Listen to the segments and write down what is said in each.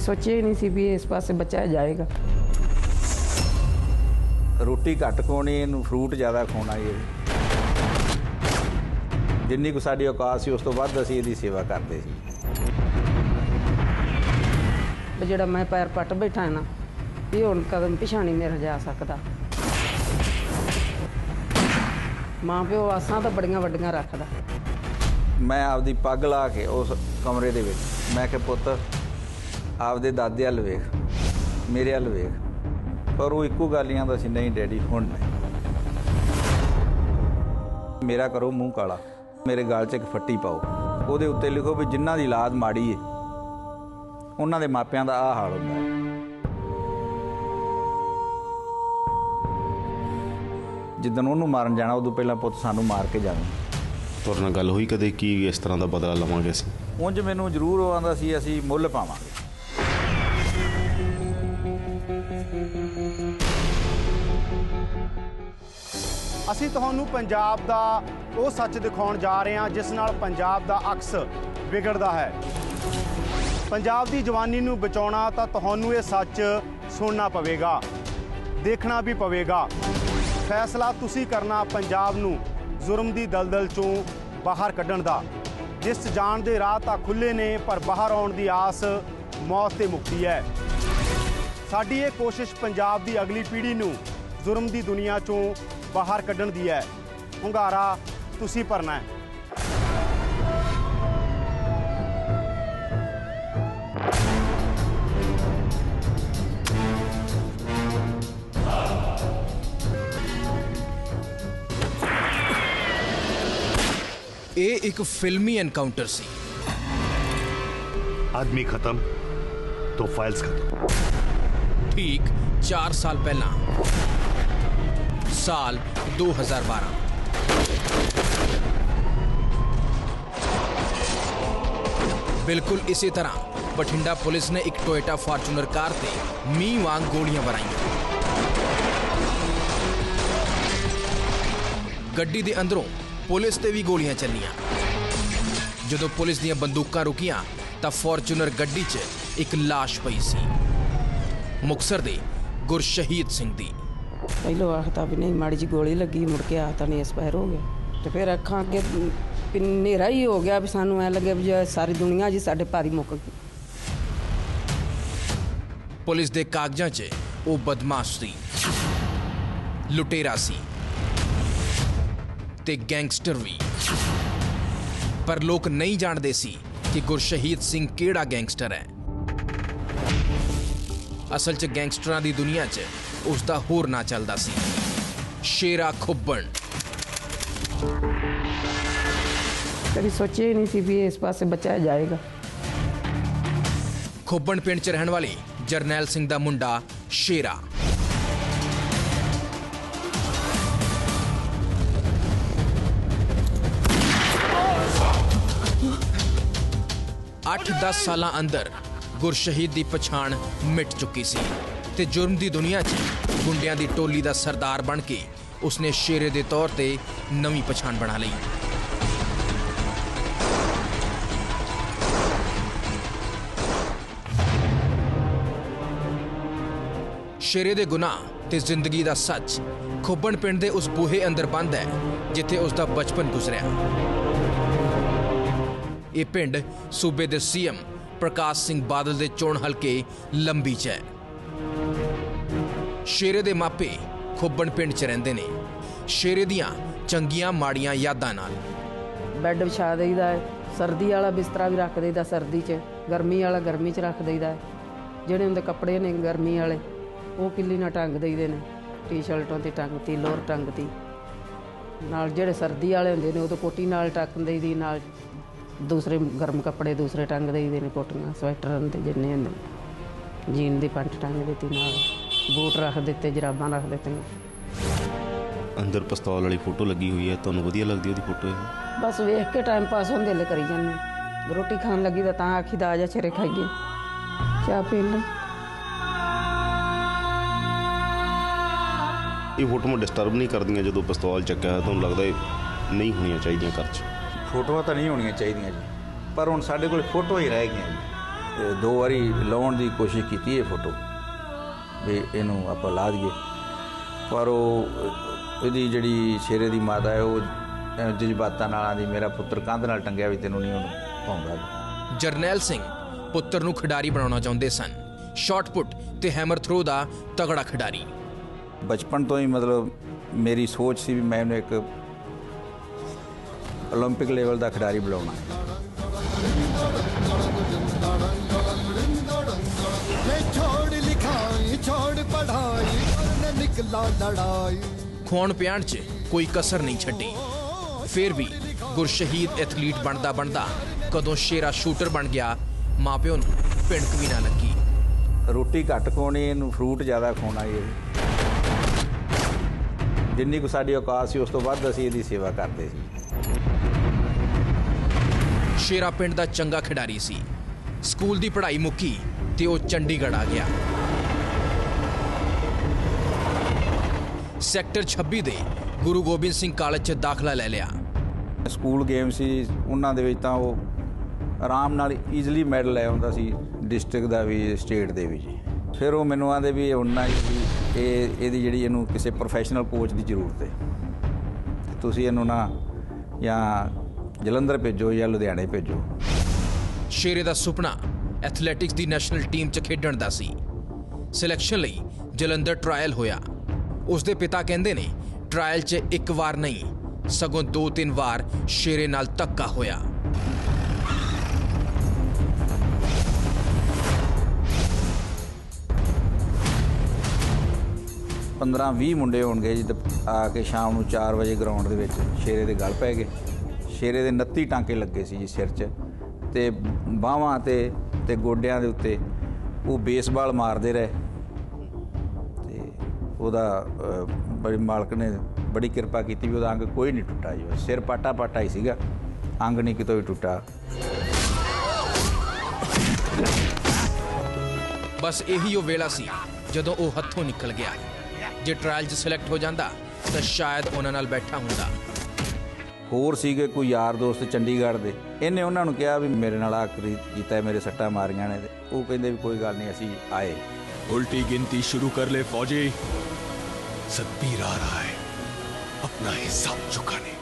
ਸੋਚਿਆ ਹੀ ਨਹੀਂ ਸੀ ਵੀ ਇਸ ਪਾਸੇ ਬੱਚਾ ਜਾਏਗਾ। ਰੋਟੀ ਘੱਟ ਖਵਾਉਣੀ ਇਹਨੂੰ ਫਰੂਟ ਜ਼ਿਆਦਾ ਖਵਾਉਣਾ ਜੀ ਜਿੰਨੀ ਕੁ ਸਾਡੀ ਔਕਾਤ ਸੀ ਉਸ ਤੋਂ ਵੱਧ ਅਸੀਂ ਇਹਦੀ ਸੇਵਾ ਕਰਦੇ ਸੀ। ਜਿਹੜਾ ਮੈਂ ਪੈਰ ਪੱਟ ਬੈਠਾ ਨਾ ਇਹ ਹੁਣ ਕਦਮ ਪਿਛਾਂ ਨਹੀਂ ਮੇਰਾ ਜਾ ਸਕਦਾ। ਮਾਂ ਪਿਓ ਆਸਾਂ ਤਾਂ ਬੜੀਆਂ ਵੱਡੀਆਂ ਰੱਖਦਾ। ਮੈਂ ਆਪਦੀ ਪੱਗ ਲਾ ਕੇ ਉਸ ਕਮਰੇ ਦੇ ਵਿੱਚ ਮੈਂ ਕਿਹਾ ਪੁੱਤ ਆਪਦੇ ਦਾਦੇ ਵੱਲ ਵੇਖ ਮੇਰੇ ਵੱਲ ਵੇਖ ਪਰ ਉਹ ਇੱਕੋ ਗੱਲ ਹੀ ਆਂਦਾ ਸੀ ਨਹੀਂ ਡੈਡੀ ਹੁਣ ਨਹੀਂ। ਮੇਰਾ ਕਰੋ ਮੂੰਹ ਕਾਲਾ ਮੇਰੇ ਗਾਲ 'ਚ ਇੱਕ ਫੱਟੀ ਪਾਓ। ਉਹਦੇ ਉੱਤੇ ਲਿਖੋ ਵੀ ਜਿਨ੍ਹਾਂ ਦੀ ਔਲਾਦ ਮਾੜੀ ਏ ਉਹਨਾਂ ਦੇ ਮਾਪਿਆਂ ਦਾ ਆਹ ਹਾਲ ਹੁੰਦਾ। ਜਿੱਦਣ ਉਹਨੂੰ ਮਾਰਨ ਜਾਣਾ ਉਦੋਂ ਪਹਿਲਾਂ ਪੁੱਤ ਸਾਨੂੰ ਮਾਰ ਕੇ ਜਾਣਾ ਤੁਹਾਡੇ ਨਾਲ ਗੱਲ ਹੋਈ ਕਦੇ? ਕੀ ਇਸ ਤਰ੍ਹਾਂ ਦਾ ਬਦਲਾ ਲਵਾਂਗੇ ਅਸੀਂ? ਉਂਝ ਮੈਨੂੰ ਜ਼ਰੂਰ ਉਹ ਆਂਦਾ ਸੀ ਅਸੀਂ ਮੁੱਲ ਪਾਵਾਂਗੇ। ਅਸੀਂ ਤੁਹਾਨੂੰ ਪੰਜਾਬ ਦਾ ਉਹ ਸੱਚ ਦਿਖਾਉਣ ਜਾ ਰਹੇ ਹਾਂ, ਜਿਸ ਨਾਲ ਪੰਜਾਬ ਦਾ ਅਕਸ ਵਿਗੜਦਾ ਹੈ। ਪੰਜਾਬ ਦੀ ਜਵਾਨੀ ਨੂੰ ਬਚਾਉਣਾ ਤਾਂ ਤੁਹਾਨੂੰ ਇਹ ਸੱਚ ਸੁਣਨਾ ਪਵੇਗਾ, ਦੇਖਣਾ ਵੀ ਪਵੇਗਾ। ਫੈਸਲਾ ਤੁਸੀਂ ਕਰਨਾ ਪੰਜਾਬ ਨੂੰ ਜ਼ੁਰਮ ਦੀ ਦਲਦਲ ਚੋਂ ਬਾਹਰ ਕੱਢਣ ਦਾ। ਜਿਸ ਜਾਣ ਦੇ ਰਾਹ ਤਾਂ ਖੁੱਲੇ ਨੇ, ਪਰ ਬਾਹਰ ਆਉਣ ਦੀ ਆਸ ਮੌਤ ਤੇ ਮੁਕਤੀ ਹੈ। ਸਾਡੀ ਇਹ ਕੋਸ਼ਿਸ਼ ਪੰਜਾਬ ਦੀ ਅਗਲੀ ਪੀੜ੍ਹੀ ਨੂੰ ਜ਼ੁਰਮ ਦੀ ਦੁਨੀਆ ਚੋਂ ਬਾਹਰ ਕੱਢਣ ਦੀ ਹੈ ਹੁੰਗਾਰਾ ਤੁਸੀਂ ਭਰਨਾ ਹੈ ਇਹ ਇੱਕ ਫਿਲਮੀ ਐਨਕਾਊਂਟਰ ਸੀ आदमी खत्म तो फाइल्स खत्म ਠੀਕ 4 ਸਾਲ ਪਹਿਲਾਂ ਸਾਲ 2012 ਬਿਲਕੁਲ ਇਸੇ ਤਰ੍ਹਾਂ ਬਠਿੰਡਾ ਪੁਲਿਸ ਨੇ ਇੱਕ ਟੋਇਟਾ ਫਾਰਚੂਨਰ ਕਾਰ ਤੇ ਮੀਂਹ ਵਾਂਗ ਗੋਲੀਆਂ ਵਰਾਈਆਂ ਗੱਡੀ ਦੇ ਅੰਦਰੋਂ ਪੁਲਿਸ ਤੇ ਵੀ ਗੋਲੀਆਂ ਚੱਲੀਆਂ ਜਦੋਂ ਪੁਲਿਸ ਦੀਆਂ ਬੰਦੂਕਾਂ ਰੁਕੀਆਂ ਤਾਂ ਫਾਰਚੂਨਰ ਗੱਡੀ 'ਚ ਇੱਕ ਲਾਸ਼ ਪਈ ਸੀ ਮੁਕਸਰ ਦੇ ਗੁਰਸ਼ਹੀਦ ਸਿੰਘ ਦੀ ਪਹਿਲੋਂ ਆਖਦਾ ਵੀ ਨਹੀਂ, ਮਾੜੀ ਜੀ ਗੋਲੀ ਲੱਗੀ, ਮੁੜ ਕੇ ਆ ਨਹੀਂ ਐਕਸਪਾਇਰ ਹੋ ਗਿਆ। ਤੇ ਫਿਰ ਅੱਖਾਂ ਅੱਗੇ ਹਨੇਰਾ ਹੀ ਹੋ ਗਿਆ ਵੀ ਸਾਨੂੰ ਐ ਲੱਗੇ ਵੀ ਸਾਰੀ ਦੁਨੀਆ ਜੀ ਸਾਡੇ ਭਾਰੀ ਮੁੱਕ ਗਈ। ਪੁਲਿਸ ਦੇ ਕਾਗਜ਼ਾਂ 'ਚ ਉਹ ਬਦਮਾਸ਼ ਸੀ, ਲੁਟੇਰਾ ਸੀ ਤੇ ਗੈਂਗਸਟਰ ਵੀ। ਪਰ ਲੋਕ ਨਹੀਂ ਜਾਣਦੇ ਸੀ ਕਿ ਗੁਰਸ਼ਹੀਦ ਸਿੰਘ ਕਿਹੜਾ ਗੈਂਗਸਟਰ ਹੈ। ਅਸਲ 'ਚ ਗੈਂਗਸਟਰਾਂ ਦੀ ਦੁਨੀਆ 'ਚ ਉਸ ਦਾ ਹੋਰ ਨਾਂ ਚੱਲਦਾ ਸੀ ਸ਼ੇਰਾ ਖੁੱਬਣ ਕਦੀ ਸੋਚਿਆ ਹੀ ਨਹੀਂ ਸੀ ਵੀ ਇਸ ਪਾਸੇ ਬੱਚਾ ਜਾਏਗਾ ਖੁੱਬਣ ਪਿੰਡ 'ਚ ਰਹਿਣ ਵਾਲੇ ਜਰਨੈਲ ਸਿੰਘ ਦਾ ਮੁੰਡਾ ਸ਼ੇਰਾ ਅੱਠ 10 ਸਾਲਾਂ ਅੰਦਰ ਗੁਰਸ਼ਹੀਦ ਦੀ ਪਛਾਣ ਮਿਟ ਚੁੱਕੀ ਸੀ ਤੇ ਜੁਰਮ ਦੀ ਦੁਨੀਆ 'ਚ ਗੁੰਡਿਆਂ ਦੀ ਟੋਲੀ ਦਾ ਸਰਦਾਰ ਬਣ ਕੇ ਉਸਨੇ ਸ਼ੇਰੇ ਦੇ ਤੌਰ ਤੇ ਨਵੀਂ ਪਛਾਣ ਬਣਾ ਲਈ। ਸ਼ੇਰੇ ਦੇ ਗੁਨਾਹ ਤੇ ਜ਼ਿੰਦਗੀ ਦਾ ਸੱਚ ਖੁੱਬਣ ਪਿੰਡ ਦੇ ਉਸ ਬੂਹੇ ਅੰਦਰ ਬੰਦ ਹੈ, ਜਿੱਥੇ ਉਸ ਦਾ ਬਚਪਨ ਗੁਜ਼ਰਿਆ। ਇਹ ਪਿੰਡ ਸੂਬੇ ਦੇ ਸੀਐਮ ਪ੍ਰਕਾਸ਼ ਸਿੰਘ ਬਾਦਲ ਦੇ ਚੋਣ ਹਲਕੇ ਲੰਬੀ 'ਚ ਹੈ। ਸ਼ੇਰੇ ਦੇ ਮਾਪੇ ਖੋਬਣ ਪਿੰਡ 'ਚ ਰਹਿੰਦੇ ਨੇ। ਸ਼ੇਰੇ ਦੀਆਂ ਚੰਗੀਆਂ ਮਾੜੀਆਂ ਯਾਦਾਂ ਨਾਲ। ਬੈੱਡ ਵਿਛਾ ਦੇਈਦਾ ਹੈ, ਸਰਦੀ ਵਾਲਾ ਬਿਸਤਰਾ ਵੀ ਰੱਖ ਦੇਈਦਾ ਸਰਦੀ 'ਚ, ਗਰਮੀ ਵਾਲਾ ਗਰਮੀ 'ਚ ਰੱਖ ਦੇਈਦਾ ਹੈ। ਜਿਹੜੇ ਹੁੰਦੇ ਕੱਪੜੇ ਨੇ ਗਰਮੀ ਵਾਲੇ, ਉਹ ਕਿੱਲੀ ਨਾਲ ਟੰਗ ਦੇਈਦੇ ਨੇ। ਟੀ-ਸ਼ਰਟਾਂ ਤੇ ਟੰਗਤੀ, ਲੋਅਰ ਟੰਗਤੀ। ਨਾਲ ਜਿਹੜੇ ਸਰਦੀ ਵਾਲੇ ਹੁੰਦੇ ਨੇ, ਉਹ ਤਾਂ ਕੋਟੀ ਨਾਲ ਟੰਗ ਦੇਈਦੀ, ਨਾਲ ਦੂਸਰੇ ਗਰਮ ਕੱਪੜੇ ਦੂਸਰੇ ਟੰਗ ਦੇਈਦੇ ਨੇ ਕੋਟੀਆਂ, ਸਵੈਟਰਾਂ 'ਤੇ ਜਿੰਨੇ ਹੁੰਦੇ ਜੀਨ ਦੀ ਪੈਂਟ ਟੰਗ ਦਿੱਤੀ ਨਾਲ। ਬੂਟ ਰੱਖ ਦਿੱਤੇ ਜਰਾਬਾਂ ਰੱਖ ਦਿੱਤੀਆਂ। ਅੰਦਰ ਪਿਸਤੌਲ ਵਾਲੀ ਫੋਟੋ ਲੱਗੀ ਹੋਈ ਹੈ ਤੁਹਾਨੂੰ ਵਧੀਆ ਲੱਗਦੀ ਉਹਦੀ ਫੋਟੋ ਇਹ? ਬਸ ਵੇਖ ਕੇ ਟਾਈਮ ਪਾਸ ਹੁੰਦੇ ਲੈ ਕਰੀ ਜਾਂਦੇ ਰੋਟੀ ਖਾਣ ਲੱਗੀ ਤਾਂ ਤਾਂ ਆਖੀ ਦਾ ਆ ਜਾ ਚਿਹਰੇ ਖਾਈਏ। ਚਾਹ ਪੀ ਲੈ। ਇਹ ਫੋਟੋਆਂ ਡਿਸਟਰਬ ਨਹੀਂ ਕਰਦੀਆਂ ਜਦੋਂ ਪਿਸਤੌਲ ਚੱਕਿਆ ਹੋਇਆ ਤੁਹਾਨੂੰ ਲੱਗਦਾ ਇਹ ਨਹੀਂ ਹੋਣੀਆਂ ਚਾਹੀਦੀਆਂ ਘਰ 'ਚ? ਫੋਟੋਆਂ ਤਾਂ ਨਹੀਂ ਹੋਣੀਆਂ ਚਾਹੀਦੀਆਂ ਜੀ ਪਰ ਹੁਣ ਸਾਡੇ ਕੋਲ ਫੋਟੋ ਹੀ ਰਹਿ ਗਈਆਂ ਜੀ। ਦੋ ਵਾਰੀ ਲਾਉਣ ਦੀ ਕੋਸ਼ਿਸ਼ ਕੀਤੀ ਇਹ ਫੋਟੋ। ਵੀ ਇਹਨੂੰ ਆਪਾਂ ਲਾ ਦਈਏ ਪਰ ਉਹ ਅ, ਇਹਦੀ ਜਿਹੜੀ ਸ਼ੇਰੇ ਦੀ ਮਾਤਾ ਹੈ ਉਹ ਅ, ਜਜ਼ਬਾਤਾਂ ਨਾਲ ਆਂਦੀ ਮੇਰਾ ਪੁੱਤਰ ਕੰਧ ਨਾਲ ਟੰਗਿਆ ਵੀ ਤੈਨੂੰ ਨਹੀਂ ਉਹਨੂੰ ਪਾਉਂਦਾ ਜਰਨੈਲ ਸਿੰਘ ਪੁੱਤਰ ਨੂੰ ਖਿਡਾਰੀ ਬਣਾਉਣਾ ਚਾਹੁੰਦੇ ਸਨ ਸ਼ਾਟ ਪੁੱਟ ਤੇ ਹੈਮਰ ਥਰੋ ਦਾ ਤਗੜਾ ਖਿਡਾਰੀ ਬਚਪਨ ਤੋਂ ਹੀ ਮਤਲਬ ਮੇਰੀ ਸੋਚ ਸੀ ਵੀ ਮੈਂ ਇਹਨੂੰ ਇੱਕ 올림픽 ਲੈਵਲ ਦਾ ਖਿਡਾਰੀ ਬਣਾਉਣਾ मैं ਲਾ ਲੜਾਈ। ਖੋਣ ਪਿਆਣ 'ਚ ਕੋਈ ਕਸਰ ਨਹੀਂ ਛੱਡੀ। ਫਿਰ ਵੀ ਗੁਰਸ਼ਹੀਦ ਐਥਲੀਟ ਬਣਦਾ ਬਣਦਾ ਕਦੋਂ ਸ਼ੇਰਾ ਸ਼ੂਟਰ ਬਣ ਗਿਆ ਮਾਪਿਓ ਨੂੰ ਪਿੰਡਕ ਵੀ ਨਾ ਲੱਗੀ। ਰੋਟੀ ਘੱਟ ਖਾਣੀ ਇਹਨੂੰ ਫਰੂਟ ਜ਼ਿਆਦਾ ਖਾਣਾ ਇਹ ਜਿੰਨੀ ਕੁ ਸਾਡੀ ਔਕਾਤ ਸੀ ਉਸ ਤੋਂ ਵੱਧ ਅਸੀਂ ਇਹਦੀ ਸੇਵਾ ਕਰਦੇ ਸੀ। ਸ਼ੇਰਾ ਪਿੰਡ ਦਾ ਚੰਗਾ ਖਿਡਾਰੀ ਸੀ। ਸਕੂਲ ਦੀ ਪੜ੍ਹਾਈ ਮੁੱਕੀ ਤੇ ਉਹ ਚੰਡੀਗੜ੍ਹ ਆ ਗਿਆ। ਸੈਕਟਰ 26 ਦੇ ਗੁਰੂ ਗੋਬਿੰਦ ਸਿੰਘ ਕਾਲਜ 'ਚ ਦਾਖਲਾ ਲੈ ਲਿਆ। ਸਕੂਲ ਗੇਮ ਸੀ ਉਹਨਾਂ ਦੇ ਵਿੱਚ ਤਾਂ ਉਹ ਆਰਾਮ ਨਾਲ ਈਜ਼ੀਲੀ ਮੈਡਲ ਲੈ ਆਉਂਦਾ ਸੀ ਡਿਸਟ੍ਰਿਕਟ ਦਾ ਵੀ ਸਟੇਟ ਦੇ ਵੀ ਜੀ। ਫਿਰ ਉਹ ਮੈਨੂੰ ਆਂਦੇ ਵੀ ਉਹਨਾਂ ਹੀ ਇਹ ਇਹਦੀ ਜਿਹੜੀ ਇਹਨੂੰ ਕਿਸੇ ਪ੍ਰੋਫੈਸ਼ਨਲ ਕੋਚ ਦੀ ਜ਼ਰੂਰਤ ਹੈ ਤੁਸੀਂ ਇਹਨੂੰ ਨਾ ਜਾਂ ਜਲੰਧਰ ਭੇਜੋ ਜਾਂ ਲੁਧਿਆਣੇ ਭੇਜੋ। ਸ਼ੇਰੇ ਦਾ ਸੁਪਨਾ ਐਥਲੈਟਿਕਸ ਦੀ ਨੈਸ਼ਨਲ ਟੀਮ 'ਚ ਖੇਡਣ ਦਾ ਸੀ। ਸਿਲੈਕਸ਼ਨ ਲਈ ਜਲੰਧਰ ਟ੍ਰਾਇਲ ਹੋਇਆ। ਉਸ ਦੇ ਪਿਤਾ ਕਹਿੰਦੇ ਨੇ ਟ੍ਰਾਇਲ 'ਚ ਇੱਕ ਵਾਰ ਨਹੀਂ, ਸਗੋਂ ਦੋ ਤਿੰਨ ਵਾਰ ਸ਼ੇਰੇ ਨਾਲ ਧੱਕਾ ਹੋਇਆ। 15-20 ਮੁੰਡੇ ਹੋਣਗੇ ਜੀ, ਆ ਕੇ ਸ਼ਾਮ ਨੂੰ 4 ਵਜੇ ਗਰਾਊਂਡ ਦੇ ਵਿੱਚ ਸ਼ੇਰੇ ਦੇ ਗਲ ਪੈ ਗਏ। ਸ਼ੇਰੇ ਦੇ 29 ਟਾਂਕੇ ਲੱਗੇ ਸੀ ਜੀ ਸਿਰ 'ਚ ਤੇ ਬਾਹਾਂ ਤੇ ਤੇ ਗੋਡਿਆਂ ਦੇ ਉੱਤੇ ਉਹ ਬੇਸਬਾਲ ਮਾਰਦੇ ਰਹੇ। ਉਹਦਾ ਬੜੀ ਮਾਲਕ ਨੇ ਬੜੀ ਕਿਰਪਾ ਕੀਤੀ ਵੀ ਉਹਦਾ ਅੰਗ ਕੋਈ ਨਹੀਂ ਟੁੱਟਾ ਜੀ। ਸਿਰ ਪਾਟਾ ਪਾਟਾ ਹੀ ਸੀਗਾ। ਅੰਗ ਨਹੀਂ ਕਿਤੇ ਵੀ ਟੁੱਟਾ। ਬਸ ਇਹੀ ਉਹ ਵੇਲਾ ਸੀ ਜਦੋਂ ਉਹ ਹੱਥੋਂ ਨਿਕਲ ਗਿਆ। ਜੇ ਟ੍ਰਾਇਲ 'ਚ ਸਿਲੈਕਟ ਹੋ ਜਾਂਦਾ ਤਾਂ ਸ਼ਾਇਦ ਉਹਨਾਂ ਨਾਲ ਬੈਠਾ ਹੁੰਦਾ। ਹੋਰ ਸੀਗੇ ਕੋਈ ਯਾਰ ਦੋਸਤ ਚੰਡੀਗੜ੍ਹ ਦੇ। ਇਹਨੇ ਉਹਨਾਂ ਨੂੰ ਕਿਹਾ ਵੀ ਮੇਰੇ ਨਾਲ ਆਖਰੀ ਕੀਤਾ ਮੇਰੇ ਸੱਟਾਂ ਮਾਰੀਆਂ ਨੇ ਉਹ ਕਹਿੰਦੇ ਵੀ ਕੋਈ ਗੱਲ ਨਹੀਂ ਅਸੀਂ ਆਏ। ਉਲਟੀ ਗਿਣਤੀ ਸ਼ੁਰੂ ਕਰ ਲੈ ਫੌਜੀ। ਜ਼ਬੀਰ ਆ ਰਹਾ ਹੈ। ਆਪਣਾ ਹਿਸਾਬ ਚੁਕਾਣੇ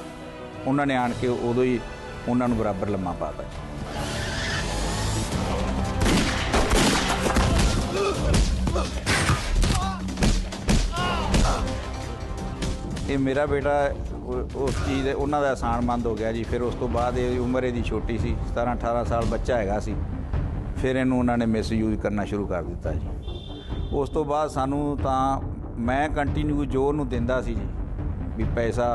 ਉਹਨਾਂ ਨੇ ਆਣ ਕੇ ਉਦੋਂ ਹੀ ਉਹਨਾਂ ਨੂੰ ਬਰਾਬਰ ਲੰਮਾ ਪਾ ਦਿੱਤਾ। ਇਹ ਮੇਰਾ ਬੇਟਾ ਉਸ ਚੀਜ਼ ਦੇ ਉਹਨਾਂ ਦਾ ਆਸਾਨਮੰਦ ਹੋ ਗਿਆ ਜੀ। ਫਿਰ ਉਸ ਤੋਂ ਬਾਅਦ ਇਹ ਉਮਰ ਇਹਦੀ ਛੋਟੀ ਸੀ 17 18 ਸਾਲ ਬੱਚਾ ਹੈਗਾ ਸੀ। ਫਿਰ ਇਹਨੂੰ ਉਹਨਾਂ ਨੇ ਮਿਸਯੂਜ਼ ਕਰਨਾ ਸ਼ੁਰੂ ਕਰ ਦਿੱਤਾ ਜੀ। ਉਸ ਤੋਂ ਬਾਅਦ ਸਾਨੂੰ ਤਾਂ ਮੈਂ ਕੰਟੀਨਿਊ ਜ਼ੋਰ ਨੂੰ ਦਿੰਦਾ ਸੀ ਜੀ, ਵੀ ਪੈਸਾ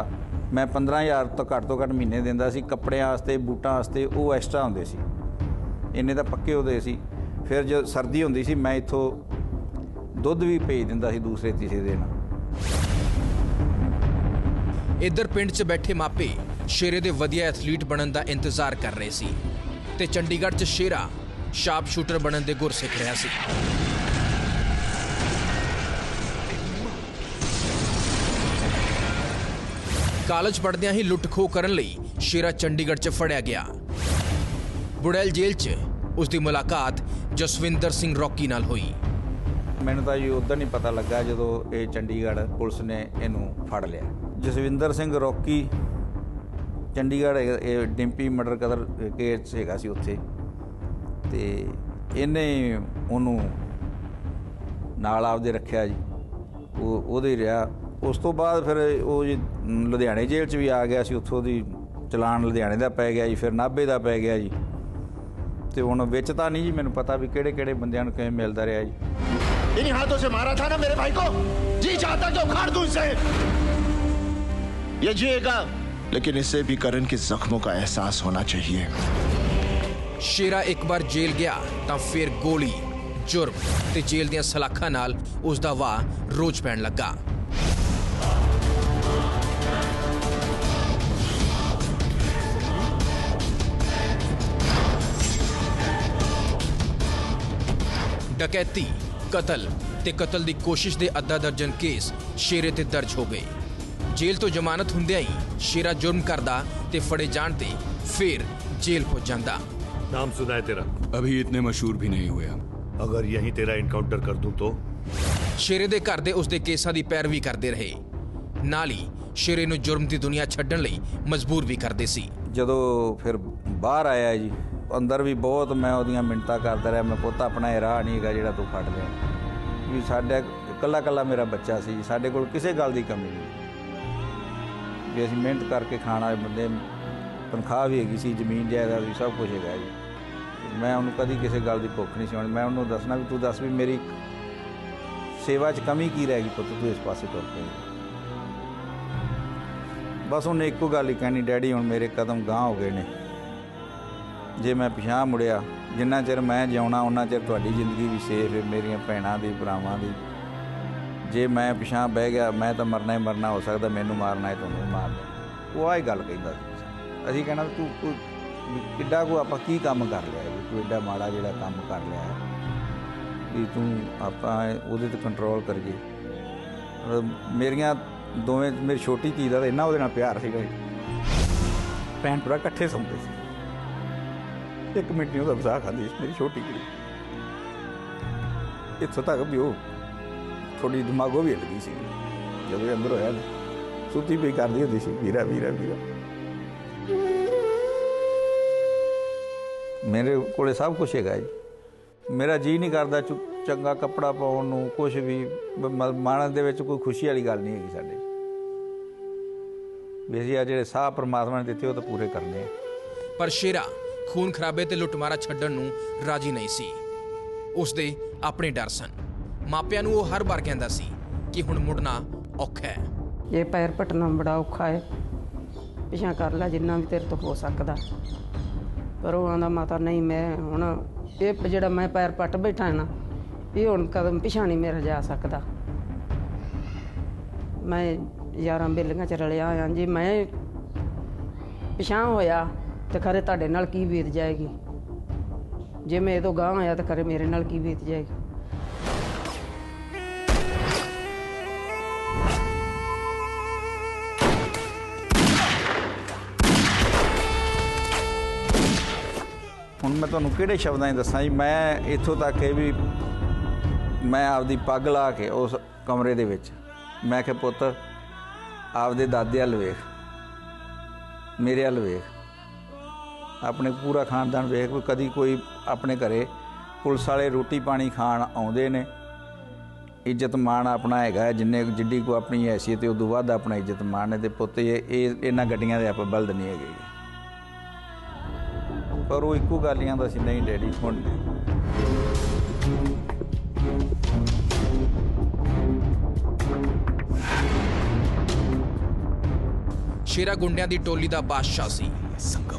ਮੈਂ 15000 ਤੋਂ ਘੱਟ ਤੋਂ ਘੱਟ ਮਹੀਨੇ ਦਿੰਦਾ ਸੀ, ਕੱਪੜਿਆਂ ਵਾਸਤੇ, ਬੂਟਾਂ ਵਾਸਤੇ, ਉਹ ਐਕਸਟਰਾ ਹੁੰਦੇ ਸੀ। ਇੰਨੇ ਤਾਂ ਪੱਕੇ ਹੁੰਦੇ ਸੀ। ਫਿਰ ਜਦ ਸਰਦੀ ਹੁੰਦੀ ਸੀ, ਮੈਂ ਇੱਥੋਂ ਦੁੱਧ ਵੀ ਭੇਜ ਦਿੰਦਾ ਸੀ ਦੂਸਰੇ ਤੀਸਰੇ ਦਿਨ। ਇੱਧਰ ਪਿੰਡ 'ਚ ਬੈਠੇ ਮਾਪੇ ਸ਼ੇਰੇ ਦੇ ਵਧੀਆ ਐਥਲੀਟ ਬਣਨ ਦਾ ਇੰਤਜ਼ਾਰ ਕਰ ਰਹੇ ਸੀ ਤੇ ਚੰਡੀਗੜ੍ਹ 'ਚ ਸ਼ੇਰਾ ਸ਼ਾਰਪ ਸ਼ੂਟਰ ਬਣਨ ਦੇ ਗੁਰ ਸਿੱਖ ਰਿਹਾ ਸੀ। ਕਾਲਜ ਪੜ੍ਹਦਿਆਂ ਹੀ ਲੁੱਟ ਖੋਹ ਕਰਨ ਲਈ ਸ਼ੇਰਾ ਚੰਡੀਗੜ੍ਹ 'ਚ ਫੜਿਆ ਗਿਆ। ਬੁੜੈਲ ਜੇਲ੍ਹ 'ਚ ਉਸ ਦੀ ਮੁਲਾਕਾਤ ਜਸਵਿੰਦਰ ਸਿੰਘ ਰੌਕੀ ਨਾਲ ਹੋਈ। ਮੈਨੂੰ ਤਾਂ ਜੀ ਉਦੋਂ ਨਹੀਂ ਪਤਾ ਲੱਗਾ ਜਦੋਂ ਇਹ ਚੰਡੀਗੜ੍ਹ ਪੁਲਿਸ ਨੇ ਇਹਨੂੰ ਫੜ ਲਿਆ। ਜਸਵਿੰਦਰ ਸਿੰਘ ਰੌਕੀ, ਚੰਡੀਗੜ੍ਹ ਇਹ ਡਿੰਪੀ ਮਰਡਰ ਕਦਰ ਕੇਸ ਹੈਗਾ ਸੀ ਉੱਥੇ। ਤੇ ਇਹਨੇ ਉਹਨੂੰ ਨਾਲ ਆਪਦੇ ਰੱਖਿਆ ਜੀ। ਉਹ ਉਹਦੇ ਰਿਹਾ। ਉਸ ਤੋਂ ਬਾਅਦ ਫਿਰ ਉਹ ਜੀ ਲੁਧਿਆਣੇ ਜੇਲ੍ਹ 'ਚ ਵੀ ਆ ਗਿਆ ਸੀ ਉੱਥੋਂ ਦੀ ਚਲਾਨ ਲੁਧਿਆਣੇ ਦਾ ਪੈ ਗਿਆ ਜੀ ਫਿਰ ਨਾਭੇ ਦਾ ਪੈ ਗਿਆ ਜੀ ਤੇ ਹੁਣ ਵਿੱਚ ਤਾਂ ਨਹੀਂ ਜੀ ਮੈਨੂੰ ਪਤਾ ਵੀ ਕਿਹੜੇ ਕਿਹੜੇ ਬੰਦਿਆਂ ਨੂੰ ਕਿਵੇਂ ਮਿਲਦਾ ਰਿਹਾ ਜੀ इन्हीं हाथों से मारा था ना मेरे भाई को जी चाहता तो उखाड़ दूं इसे ये जिएगा लेकिन इससे भी करण के जख्मों का एहसास होना चाहिए ਸ਼ੇਰਾ ਇੱਕ ਵਾਰ ਜੇਲ੍ਹ ਗਿਆ ਤਾਂ ਫਿਰ ਗੋਲੀ ਜੁਰਮ ਤੇ ਜੇਲ੍ਹ ਦੀਆਂ ਸਲਾਖਾਂ ਨਾਲ ਉਸ ਦਾ ਵਾਹ ਰੋਜ਼ ਪੈਣ ਲੱਗਾ ਡਕੈਤੀ ਕਤਲ ਤੇ ਕਤਲ ਦੀ ਕੋਸ਼ਿਸ਼ ਦੇ ਅੱਧਾ ਦਰਜਨ ਕੇਸ ਸ਼ੇਰੇ ਤੇ ਦਰਜ ਹੋ ਗਏ ਜੇਲ੍ਹ ਤੋਂ ਜ਼ਮਾਨਤ ਹੁੰਦਿਆਂ ਹੀ ਸ਼ੇਰਾ ਜੁਰਮ ਕਰਦਾ ਤੇ ਫੜੇ ਜਾਣ ਤੇ ਫਿਰ ਜੇਲ੍ਹ ਪਹੁੰਚ ਜਾਂਦਾ नाम सुना है तेरा अभी इतने मशहूर भी नहीं हुए हम अगर यहीं तेरा इनकाउंटर कर दूं तो ਸ਼ੇਰੇ ਦੇ ਘਰ ਦੇ ਉਸਦੇ ਕੇਸਾਂ ਦੀ ਪੈਰਵੀ ਕਰਦੇ ਰਹੇ ਨਾਲ ਹੀ ਸ਼ੇਰੇ ਨੂੰ ਜੁਰਮ ਦੀ ਦੁਨੀਆ ਛੱਡਣ ਲਈ ਮਜਬੂਰ ਵੀ ਕਰਦੇ ਸੀ ਜਦੋਂ ਫਿਰ ਬਾਹਰ ਆਇਆ ਜੀ ਅੰਦਰ ਵੀ ਬਹੁਤ ਮੈਂ ਉਹਦੀਆਂ ਮਿੰਟਾਂ ਕਰਦਾ ਰਿਹਾ, ਮੈਂ ਪੁੱਤ ਆਪਣਾ ਇਹ ਰਾਹ ਨਹੀਂ ਹੈਗਾ ਜਿਹੜਾ ਤੂੰ ਫੜ ਲਿਆ। ਵੀ ਸਾਡਾ ਇਕੱਲਾ ਇਕੱਲਾ ਮੇਰਾ ਬੱਚਾ ਸੀ, ਸਾਡੇ ਕੋਲ ਕਿਸੇ ਗੱਲ ਦੀ ਕਮੀ ਨਹੀਂ। ਵੀ ਅਸੀਂ ਮਿਹਨਤ ਕਰਕੇ ਖਾਣ ਵਾਲੇ ਬੰਦੇ ਤਨਖਾਹ ਵੀ ਹੈਗੀ ਸੀ, ਜ਼ਮੀਨ ਜਾਇਦਾਦ ਵੀ ਸਭ ਕੁਝ ਹੈਗਾ ਜੀ। ਮੈਂ ਉਹਨੂੰ ਕਦੀ ਕਿਸੇ ਗੱਲ ਦੀ ਭੁੱਖ ਨਹੀਂ ਸੀ ਹੋਣੀ ਮੈਂ ਉਹਨੂੰ ਦੱਸਣਾ ਵੀ ਤੂੰ ਦੱਸ ਵੀ ਮੇਰੀ ਸੇਵਾ 'ਚ ਕਮੀ ਕੀ ਰਹਿ ਗਈ ਪੁੱਤ, ਤੂੰ ਇਸ ਪਾਸੇ ਤੁਰ ਪਈ। ਬਸ ਉਹਨੇ ਇੱਕੋ ਗੱਲ ਹੀ ਕਹਿਣੀ, ਡੈਡੀ, ਹੁਣ ਮੇਰੇ ਕਦਮ ਗਾਂਹ ਹੋ ਗਏ ਨੇ। ਜੇ ਮੈਂ ਪਿਛਾਂਹ ਮੁੜਿਆ, ਜਿੰਨਾ ਚਿਰ ਮੈਂ ਜਿਉਣਾ ਉਹਨਾਂ ਚਿਰ ਤੁਹਾਡੀ ਜ਼ਿੰਦਗੀ ਵੀ ਸੇਫ ਹੈ, ਮੇਰੀਆਂ ਭੈਣਾਂ ਦੀ, ਭਰਾਵਾਂ ਦੀ। ਜੇ ਮੈਂ ਪਿਛਾਂਹ ਬਹਿ ਗਿਆ, ਮੈਂ ਤਾਂ ਮਰਨਾ ਹੀ ਮਰਨਾ ਹੋ ਸਕਦਾ, ਮੈਨੂੰ ਮਾਰਨਾ ਹੈ, ਤੁਹਾਨੂੰ ਵੀ ਮਾਰਨਾ ਉਹ ਆਹੀ ਗੱਲ ਕਹਿੰਦਾ ਸੀ। ਅਸੀਂ ਕਹਿਣਾ, ਤੂੰ ਕੋਈ ਕਿੱਡਾ ਕੋ ਆਪਾਂ ਕੀ ਕੰਮ ਕਰ ਲਿਆ ਜੀ? ਤੂੰ ਐਡਾ ਮਾੜਾ ਜਿਹੜਾ ਕੰਮ ਕਰ ਲਿਆ ਵੀ ਤੂੰ ਆਪਾਂ ਉਹਦੇ ਤੇ ਕੰਟਰੋਲ ਕਰੀਏ। ਮੇਰੀਆਂ ਦੋਵੇਂ, ਮੇਰੀ ਛੋਟੀ ਧੀ ਦਾ ਤਾਂ ਇੰਨਾ ਉਹਦੇ ਨਾਲ ਪਿਆਰ ਸੀਗਾ ਜੀ। ਭੈਣ ਭਰਾ ਇਕੱਠੇ ਸੌਂਦੇ ਸੀ। ਇੱਕ ਮਿੰਟ ਨਹੀਂ, ਉਹਦਾ ਵਸਾ ਖਾਂਦੀ ਸੀ ਮੇਰੀ ਛੋਟੀ ਕੁੜੀ। ਇੱਥੋਂ ਤੱਕ ਵੀ ਉਹ ਥੋੜੀ ਦਿਮਾਗੋ ਵੀ ਹਿੱਲ ਸੀ। ਜਦੋਂ ਇਹ ਅੰਦਰ ਹੋਇਆ ਨਾ, ਸੁੱਤੀ ਪਈ ਕਰਦੀ ਹੁੰਦੀ ਸੀ, ਵੀਰਾ ਵੀਰਾ ਵੀਰਾ। ਮੇਰੇ ਕੋਲੇ ਸਭ ਕੁਝ ਹੈਗਾ ਜੀ। ਮੇਰਾ ਜੀ ਨਹੀਂ ਕਰਦਾ ਚੁ- ਚੰਗਾ ਕੱਪੜਾ ਪਾਉਣ ਨੂੰ ਕੁਝ ਵੀ, ਮ- ਮਾਨਸ ਦੇ ਵਿੱਚ ਕੋਈ ਖੁਸ਼ੀ ਵਾਲੀ ਗੱਲ ਨਹੀਂ ਹੈਗੀ ਸਾਡੇ। ਵੀ ਅਸੀਂ ਆ ਜਿਹੜੇ ਸਾਹ ਪਰਮਾਤਮਾ ਨੇ ਦਿੱਤੇ, ਉਹ ਤਾਂ ਪੂਰੇ ਕਰਨੇ ਆ। ਪਰ ਸ਼ੇਰਾ ਖੂਨ ਖਰਾਬੇ ਤੇ ਲੁੱਟਮਾਰਾ ਛੱਡਣ ਨੂੰ ਰਾਜੀ ਨਹੀਂ ਸੀ। ਉਸਦੇ ਆਪਣੇ ਡਰ ਸਨ। ਮਾਪਿਆਂ ਨੂੰ ਉਹ ਹਰ ਵਾਰ ਕਹਿੰਦਾ ਸੀ ਕਿ ਹੁਣ ਮੁੜਨਾ ਔਖਾ ਹੈ। ਇਹ ਪੈਰ ਪਟਣਾ ਬੜਾ ਔਖਾ ਹੈ ਪਿਛਾਂ ਕਰ ਲੈ ਜਿੰਨਾ ਵੀ ਤੇਰੇ ਤੋਂ ਹੋ ਸਕਦਾ। ਪਰ ਉਹ ਆਂਦਾ, ਮਾਤਾ, ਨਹੀਂ, ਮੈਂ ਹੁਣ ਇਹ ਜਿਹੜਾ ਮੈਂ ਪੈਰ ਪੱਟ ਬੈਠਾ ਨਾ, ਇਹ ਹੁਣ ਕਦਮ ਪਿਛਾ ਨਹੀਂ ਮੇਰਾ ਜਾ ਸਕਦਾ। ਮੈਂ ਯਾਰਾਂ ਬੇਲੀਆਂ ਚ ਰਲਿਆ ਆ ਜੀ ਮੈਂ ਪਿਛਾਂ ਹੋਇਆ ਤੇ ਖਰੇ ਤੁਹਾਡੇ ਨਾਲ ਕੀ ਬੀਤ ਜਾਏਗੀ? ਜੇ ਮੈਂ ਇਹ ਤੋਂ ਗਾਂਹ ਆਇਆ ਤਾਂ ਖਰੇ ਮੇਰੇ ਨਾਲ ਕੀ ਬੀਤ ਜਾਏਗੀ? ਹੁਣ ਮੈਂ ਤੁਹਾਨੂੰ ਕਿਹੜੇ ਸ਼ਬਦਾਂ 'ਚ ਦੱਸਾਂ ਜੀ? ਮੈਂ ਇੱਥੋਂ ਤੱਕ ਇਹ ਵੀ ਮੈਂ ਆਪਦੀ ਪੱਗ ਲਾ ਕੇ ਉਸ ਕਮਰੇ ਦੇ ਵਿੱਚ, ਮੈਂ ਕਿਹਾ ਪੁੱਤ, ਆਪਦੇ ਦਾਦੇ ਵੱਲ ਵੇਖ, ਮੇਰੇ ਵੱਲ ਵੇਖ। ਆਪਣੇ ਪੂਰਾ ਖਾਨਦਾਨ ਵੇਖ ਕੋਈ ਕਦੀ ਕੋਈ ਆਪਣੇ ਘਰੇ ਪੁਲਿਸ ਵਾਲੇ ਰੋਟੀ ਪਾਣੀ ਖਾਣ ਆਉਂਦੇ ਨੇ। ਇੱਜ਼ਤ ਮਾਣ ਆਪਣਾ ਹੈਗਾ ਜਿੰਨੇ ਜਿੱਡੀ ਕੋ ਆਪਣੀ ਹੈਸੀਅਤ ਤੇ ਉਦੋਂ ਵੱਧ ਆਪਣਾ ਇੱਜ਼ਤ ਮਾਣ ਨੇ ਤੇ ਪੁੱਤ, ਇਹ ਇਹਨਾਂ ਗੱਡੀਆਂ ਦੇ ਆਪਾਂ ਬਲਦ ਨਹੀਂ ਹੈਗੇ। ਪਰ ਉਹ ਇੱਕੋ ਗੱਲ ਹੀ ਆਂਦਾ ਸੀ ਨਹੀਂ ਡੈਡੀ, ਹੁਣ ਸ਼ੇਰਾ ਗੁੰਡਿਆਂ ਦੀ ਟੋਲੀ ਦਾ ਬਾਦਸ਼ਾਹ ਸੀ ਸੰਗਮ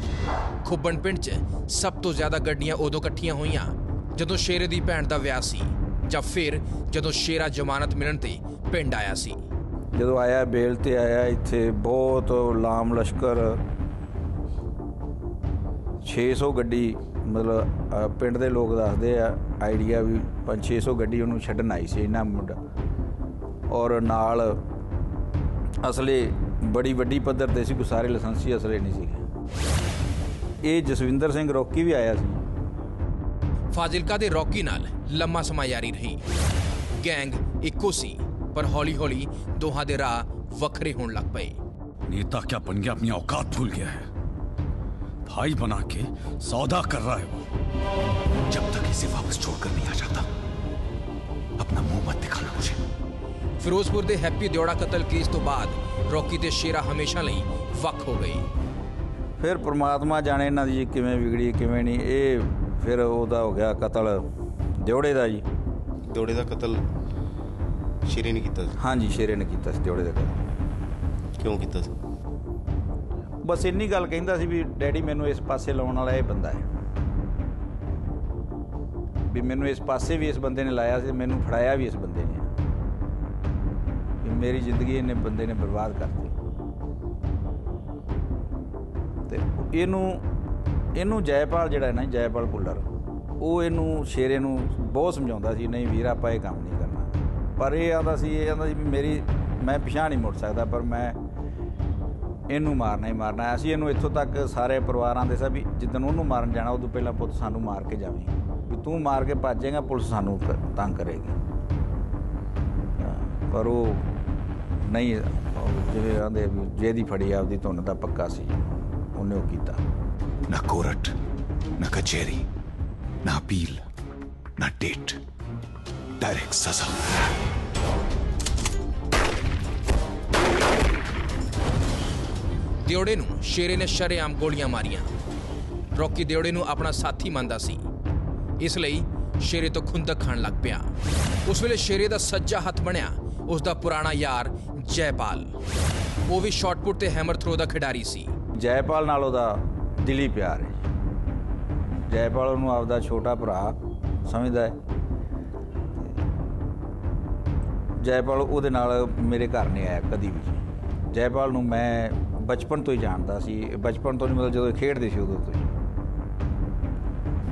ਖੁੱਬਣ ਪਿੰਡ 'ਚ ਸਭ ਤੋਂ ਜ਼ਿਆਦਾ ਗੱਡੀਆਂ ਉਦੋਂ ਇਕੱਠੀਆਂ ਹੋਈਆਂ ਜਦੋਂ ਸ਼ੇਰੇ ਦੀ ਭੈਣ ਦਾ ਵਿਆਹ ਸੀ ਜਾਂ ਫਿਰ ਜਦੋਂ ਸ਼ੇਰਾ ਜ਼ਮਾਨਤ ਮਿਲਣ ਤੇ ਪਿੰਡ ਆਇਆ ਸੀ। ਜਦੋਂ ਆਇਆ, ਬੇਲ ਤੇ ਆਇਆ, ਇੱਥੇ ਬਹੁਤ ਲਾਮ ਲਸ਼ਕਰ। 600 ਗੱਡੀ, ਮਤਲਬ ਪਿੰਡ ਦੇ ਲੋਕ ਦੱਸਦੇ ਆ, ਆਈਡੀਆ ਵੀ 5-600 ਗੱਡੀ ਉਹਨੂੰ ਛੱਡਣ ਆਈ ਸੀ ਇਹਨਾਂ ਮੁੰਡਾ। ਔਰ ਨਾਲ ਅਸਲੇ ਬੜੀ ਵੱਡੀ ਪੱਧਰ ਤੇ ਸੀ, ਕੋਈ ਸਾਰੇ ਲਾਇਸੈਂਸੀ ਅਸਲੇ ਨਹੀਂ ਸੀਗੇ। ਇਹ ਜਸਵਿੰਦਰ ਸਿੰਘ ਰੋਕੀ ਵੀ ਆਇਆ ਸੀ ਫਾਜ਼ਿਲਕਾ ਦੇ ਰੌਕੀ ਨਾਲ ਲੰਮਾ ਸਮਾਂ ਯਾਰੀ ਰਹੀ ਗੈਂਗ ਇੱਕੋ ਸੀ ਪਰ ਹੌਲੀ-ਹੌਲੀ ਦੋਹਾਂ ਦੇ ਰਾਹ ਵੱਖਰੇ ਹੋਣ ਲੱਗ ਪਏ नेता क्या बन गया अपनी औकात भूल गया है भाई बना के सौदा कर रहा है वो जब तक इसे वापस छोड़कर नहीं आ जाता अपना मुंह मत दिखाना मुझे ਫਿਰੋਜ਼ਪੁਰ ਦੇ ਹੈਪੀ ਦਿਓੜਾ ਕਤਲ ਕੇਸ ਤੋਂ ਬਾਅਦ ਰੌਕੀ ਤੇ ਸ਼ੇਰਾ ਹਮੇਸ਼ਾ ਲਈ ਵੱਖ ਹੋ ਗਏ ਫਿਰ ਪ੍ਰਮਾਤਮਾ ਜਾਣੇ ਇਹਨਾਂ ਦੀ ਕਿਵੇਂ ਵਿਗੜੀ ਕਿਵੇਂ ਨਹੀਂ ਇਹ ਫਿਰ ਉਹਦਾ ਹੋ ਗਿਆ ਕਤਲ ਦਿਉੜੇ ਦਾ ਜੀ। ਦਿਉੜੇ ਦਾ ਕਤਲ ਸ਼ੇਰੇ ਨੇ ਕੀਤਾ ਸੀ? ਹਾਂਜੀ ਸ਼ੇਰੇ ਨੇ ਕੀਤਾ ਸੀ ਦਿਉੜੇ ਦਾ ਕਤਲ। ਕਿਉਂ ਕੀਤਾ ਸੀ? ਬਸ ਇੰਨੀ ਗੱਲ ਕਹਿੰਦਾ ਸੀ ਵੀ ਡੈਡੀ ਮੈਨੂੰ ਇਸ ਪਾਸੇ ਲਾਉਣ ਵਾਲਾ ਇਹ ਬੰਦਾ ਹੈ। ਵੀ ਮੈਨੂੰ ਇਸ ਪਾਸੇ ਵੀ ਇਸ ਬੰਦੇ ਨੇ ਲਾਇਆ ਸੀ ਮੈਨੂੰ ਫੜਾਇਆ ਵੀ ਇਸ ਬੰਦੇ ਨੇ। ਵੀ ਮੇਰੀ ਜ਼ਿੰਦਗੀ ਇਹਨੇ ਬੰਦੇ ਨੇ ਬਰਬਾਦ ਕਰਤੀ। ਇਹਨੂੰ ਇਹਨੂੰ ਜੈਪਾਲ ਜਿਹੜਾ ਹੈ ਨਾ, ਜੈਪਾਲ ਭੁੱਲਰ, ਉਹ ਇਹਨੂੰ ਸ਼ੇਰੇ ਨੂੰ ਬਹੁਤ ਸਮਝਾਉਂਦਾ ਸੀ, ਨਹੀਂ ਵੀਰ, ਆਪਾਂ ਇਹ ਕੰਮ ਨਹੀਂ ਕਰਨਾ। ਪਰ ਇਹ ਆਂਦਾ ਸੀ, ਇਹ ਆਂਦਾ ਸੀ ਵੀ ਮੇਰੀ, ਮੈਂ ਪਿਛਾਂ ਨਹੀਂ ਮੁੜ ਸਕਦਾ, ਪਰ ਮੈਂ ਇਹਨੂੰ ਮਾਰਨਾ ਹੀ ਮਾਰਨਾ ਅਸੀਂ ਇਹਨੂੰ ਇੱਥੋਂ ਤੱਕ ਸਾਰੇ ਪਰਿਵਾਰਾਂ ਦੇ ਸਭ ਵੀ ਜਿੱਦਣ ਉਹਨੂੰ ਮਾਰਨ ਜਾਣਾ, ਉਦੋਂ ਪਹਿਲਾਂ ਪੁੱਤ ਸਾਨੂੰ ਮਾਰ ਕੇ ਜਾਵੀਂ। ਵੀ ਤੂੰ ਮਾਰ ਕੇ ਭੱਜੇਗਾ, ਪੁਲਿਸ ਸਾਨੂੰ ਤੰਗ ਕਰੇਗੀ। ਪਰ ਉਹ ਨਹੀਂ, ਉਹ ਜਿਵੇਂ ਆਂਦੇ ਜੇ ਦੀ ਫੜੀ ਆਪਦੀ ਧੁਨ ਦਾ ਪੱਕਾ ਸੀ। ਉਹਨੇ ਉਹ ਕੀਤਾ। ਨਾ ਕੋਰਟ ਨਾ ਕਚੇਰੀ ਨਾ ਅਪੀਲ ਨਾ ਡੇਟ। ਡਾਇਰੈਕਟ ਸਜ਼ਾ। ਦਿਓੜੇ ਨੂੰ ਸ਼ੇਰੇ ਨੇ ਸ਼ਰੇਆਮ ਗੋਲੀਆਂ ਮਾਰੀਆਂ। ਰੌਕੀ ਦਿਓੜੇ ਨੂੰ ਆਪਣਾ ਸਾਥੀ ਮੰਨਦਾ ਸੀ। ਇਸ ਲਈ ਸ਼ੇਰੇ ਤੋਂ ਖੁੰਦਕ ਖਾਣ ਲੱਗ ਪਿਆ। ਉਸ ਵੇਲੇ ਸ਼ੇਰੇ ਦਾ ਸੱਜਾ ਹੱਥ ਬਣਿਆ। ਉਸ ਦਾ ਪੁਰਾਣਾ ਯਾਰ ਜੈਪਾਲ। ਉਹ ਵੀ ਸ਼ਾਟਪੁੱਟ ਤੇ ਹੈਮਰ ਥਰੋ ਦਾ ਖਿਡਾਰੀ ਸੀ। ਜੈਪਾਲ ਨਾਲ ਉਹਦਾ ਦਿਲੀ ਪਿਆਰ ਹੈ। ਜੈਪਾਲ ਉਹਨੂੰ ਆਪਦਾ ਛੋਟਾ ਭਰਾ ਸਮਝਦਾ ਹੈ। ਜੈਪਾਲ ਉਹਦੇ ਨਾਲ ਮੇਰੇ ਘਰ ਨਹੀਂ ਆਇਆ ਕਦੀ ਵੀ। ਜੈਪਾਲ ਨੂੰ ਮੈਂ ਬਚਪਨ ਤੋਂ ਹੀ ਜਾਣਦਾ ਸੀ। ਬਚਪਨ ਤੋਂ ਨਹੀਂ ਮਤਲਬ ਜਦੋਂ ਖੇਡਦੇ ਸੀ ਉਦੋਂ ਤੋਂ ਹੀ।